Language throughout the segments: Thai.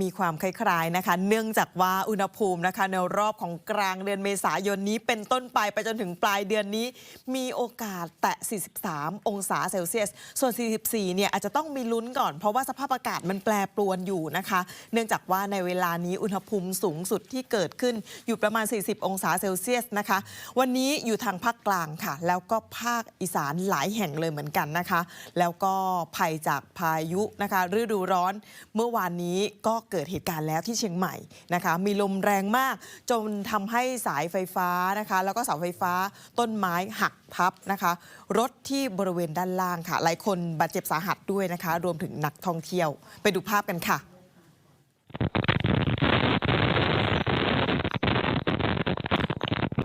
มีความคล้ายๆนะคะ เนื่องจากว่าอุณหภูมินะคะ ในรอบของกลางเดือนเมษายนนี้เป็นต้นไปไปจนถึงปลายเดือนนี้ มีโอกาสแตะ 43 องศาเซลเซียส ส่วน 44 เนี่ยอาจจะต้องมีลุ้นก่อน เพราะว่าสภาพอากาศมันแปรปรวนอยู่นะคะ เนื่องจากว่าในเวลานี้อุณหภูมิสูงสุดที่เกิดขึ้นอยู่ประมาณ 40 องศาเซลเซียสนะคะ วันนี้อยู่ทางภาคกลางค่ะ แล้วก็ภาคอีสานหลายแห่งเลยเหมือนกันนะคะ แล้วก็ภัยจากพายุนะคะฤดูร้อนเมื่อวานนี้ก็เกิดเหตุการณ์แล้วที่เชียงใหม่นะคะ มีลมแรงมากจนทำให้สายไฟฟ้านะคะ แล้วก็เสาไฟฟ้าต้นไม้หักพับนะคะ รถที่บริเวณด้านล่างค่ะ หลายคนบาดเจ็บสาหัสด้วยนะคะ รวมถึงนักท่องเที่ยว ไปดูภาพกันค่ะ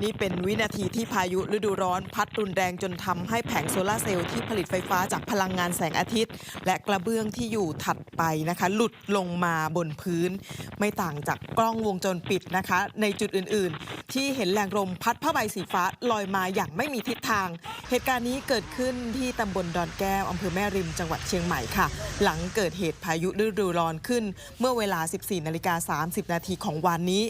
นี่เป็นวินาทีที่พายุฤดูร้อนพัดรุนแรงจนทำให้แผงโซลาเซลล์ที่ผลิตไฟฟ้าจากพลังงานแสงอาทิตย์ และกระเบื้องที่อยู่ถัดไปนะคะ หลุดลงมาบนพื้น ไม่ต่างจากกล้องวงจรปิดนะคะ ในจุดอื่น ๆ ที่เห็นแรงลมพัดผ้าใบสีฟ้าลอยมาอย่างไม่มีทิศทาง เหตุการณ์นี้เกิดขึ้นที่ตำบลดอนแก้วอำเภอแม่ริมจังหวัดเชียงใหม่ค่ะ หลังเกิดเหตุพายุฤดูร้อนขึ้น เมื่อเวลา 14นาฬิกา30นาทีของวันนี้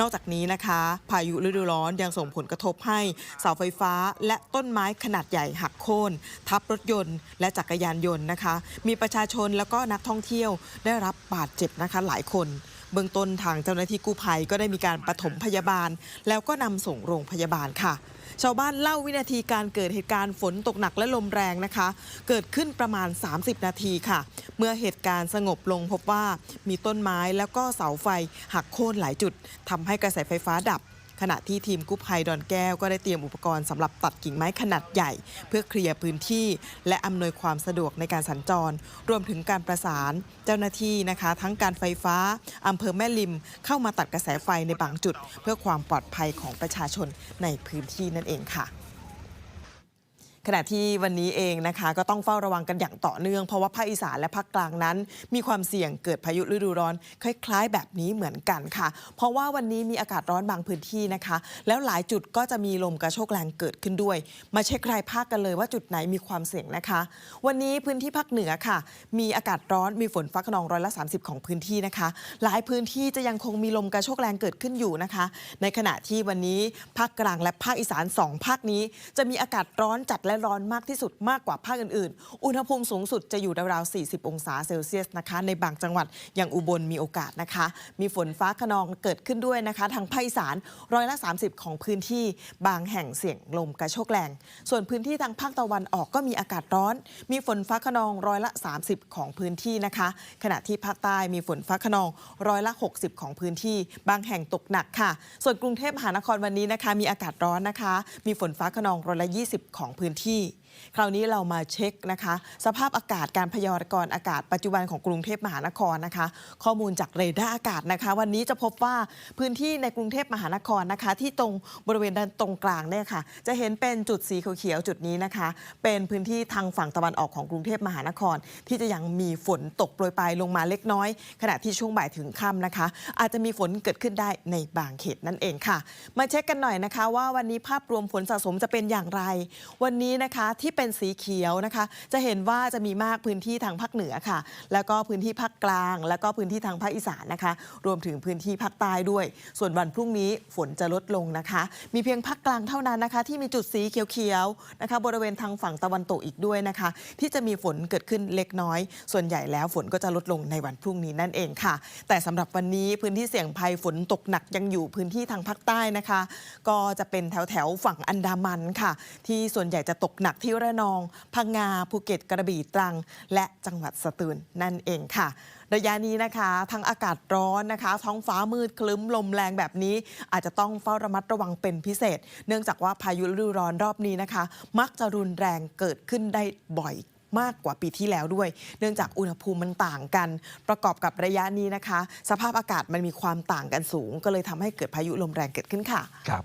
นอกจากนี้นะคะ พายุฤดูร้อนยังส่งผลกระทบให้เสาไฟฟ้าและต้นไม้ขนาดใหญ่หักโค่นทับรถยนต์ และจักรยานยนต์นะคะ มีประชาชนแล้วก็นักท่องเที่ยวได้รับบาดเจ็บนะคะหลายคนเบื้องต้นทางเจ้าหน้าที่กู้ภัยก็ได้มีการปฐมพยาบาล แล้วก็นำส่งโรงพยาบาลค่ะ ชาวบ้านเล่าวินาทีการเกิดเหตุการณ์ฝนตกหนักและลมแรงนะคะ เกิดขึ้นประมาณ 30 นาทีค่ะ เมื่อเหตุการณ์สงบลงพบว่ามีต้นไม้แล้วก็เสาไฟหักโค่นหลายจุดทำให้กระแสไฟฟ้าดับ ขณะที่ทีมกู้ภัยดอนแก้วก็ได้เตรียมอุปกรณ์สำหรับตัดกิ่งไม้ขนาดใหญ่ เพื่อเคลียร์พื้นที่ และอำนวยความสะดวกในการสัญจร รวมถึงการประสานเจ้าหน้าที่นะคะ ทั้งการไฟฟ้าอำเภอแม่ริม เข้ามาตัดกระแสไฟในบางจุด เพื่อความปลอดภัยของประชาชนในพื้นที่นั่นเองค่ะ ขณะที่วันนี้เองนะคะ ก็ต้องเฝ้าระวังกันอย่างต่อเนื่อง เพราะว่าภาคอีสานและภาคกลางนั้น มีความเสี่ยงเกิดพายุฤดูร้อน คล้าย ๆ แบบนี้เหมือนกันค่ะ เพราะว่าวันนี้มีอากาศร้อนบางพื้นที่นะคะ แล้วหลายจุดก็จะมีลมกระโชกแรงเกิดขึ้นด้วย มาเช็ครายภาคกันเลยว่าจุดไหนมีความเสี่ยงนะคะ วันนี้พื้นที่ภาคเหนือค่ะ มีอากาศร้อนมีฝนฟ้าขนองร้อยละ30 ของพื้นที่นะคะ หลายพื้นที่จะยังคงมีลมกระโชกแรงเกิดขึ้นอยู่นะคะ ในขณะที่วันนี้ภาคกลางและภาคอีสานสองภาคนี้ จะมีอากาศร้อนจัดและร้อนมากที่สุดมากกว่าภาคอื่นๆ อุณหภูมิสูงสุดจะอยู่ราวๆ 40 องศาเซลเซียสนะคะ ในบางจังหวัดอย่างอุบลมีโอกาสนะคะ มีฝนฟ้าขนองเกิดขึ้นด้วยนะคะ ทางภาคอีสานร้อยละ 30 ของพื้นที่บางแห่งเสี่ยงลมกระโชกแรง ส่วนพื้นที่ทางภาคตะวันออกก็มีอากาศร้อน มีฝนฟ้าขนองร้อยละ 30 ของพื้นที่นะคะ ขณะที่ภาคใต้มีฝนฟ้าขนองร้อยละ 60 ของพื้นที่ บางแห่งตกหนักค่ะ ส่วนกรุงเทพมหานครวันนี้นะคะ มีอากาศร้อนนะคะ มีฝนฟ้าขนองร้อยละ 20 ของพื้นที่ คราวนี้เรามาเช็คนะคะ สภาพอากาศการพยากรณ์อากาศปัจจุบันของกรุงเทพมหานครนะคะ ข้อมูลจากเรดาร์อากาศนะคะ วันนี้จะพบว่าพื้นที่ในกรุงเทพมหานครนะคะ ที่ตรงบริเวณด้านตรงกลางเนี่ยค่ะ จะเห็นเป็นจุดสีเขียวๆจุดนี้นะคะ เป็นพื้นที่ทางฝั่งตะวันออกของกรุงเทพมหานคร ที่จะยังมีฝนตกโปรยปลายลงมาเล็กน้อย ขณะที่ช่วงบ่ายถึงค่ำนะคะ อาจจะมีฝนเกิดขึ้นได้ในบางเขตนั่นเองค่ะ มาเช็คกันหน่อยนะคะ ว่าวันนี้ภาพรวมฝนสะสมจะเป็นอย่างไร วันนี้นะคะที่เป็นสีเขียวนะคะ จะเห็นว่าจะมีมากพื้นที่ทางภาคเหนือค่ะ แล้วก็พื้นที่ภาคกลาง แล้วก็พื้นที่ทางภาคอีสานนะคะ รวมถึงพื้นที่ภาคใต้ด้วย ส่วนวันพรุ่งนี้ฝนจะลดลงนะคะ มีเพียงภาคกลางเท่านั้นนะคะ ที่มีจุดสีเขียวๆนะคะ บริเวณทางฝั่งตะวันตกอีกด้วยนะคะ ที่จะมีฝนเกิดขึ้นเล็กน้อย ส่วนใหญ่แล้วฝนก็จะลดลงในวันพรุ่งนี้นั่นเองค่ะ แต่สำหรับวันนี้พื้นที่เสี่ยงภัยฝนตกหนักยังอยู่พื้นที่ทางภาคใต้นะคะ ก็จะเป็นแถวแถวๆฝั่งอันดามันค่ะ ที่ส่วนใหญ่จะตกหนักที่ระนอง พังงา ภูเก็ตกระบี่ตรัง และจังหวัดสตูลนั่นเองค่ะ ระยะนี้นะคะ ทั้งอากาศร้อนนะคะ ท้องฟ้ามืดคลึ้มลมแรงแบบนี้ อาจจะต้องเฝ้าระมัดระวังเป็นพิเศษ เนื่องจากว่าพายุฤดูร้อนรอบนี้นะคะ มักจะรุนแรงเกิดขึ้นได้บ่อยมากกว่าปีที่แล้วด้วย เนื่องจากอุณหภูมิมันต่างกัน ประกอบกับระยะนี้นะคะ สภาพอากาศมันมีความต่างกันสูง ก็เลยทำให้เกิดพายุลมแรงเกิดขึ้นค่ะครับ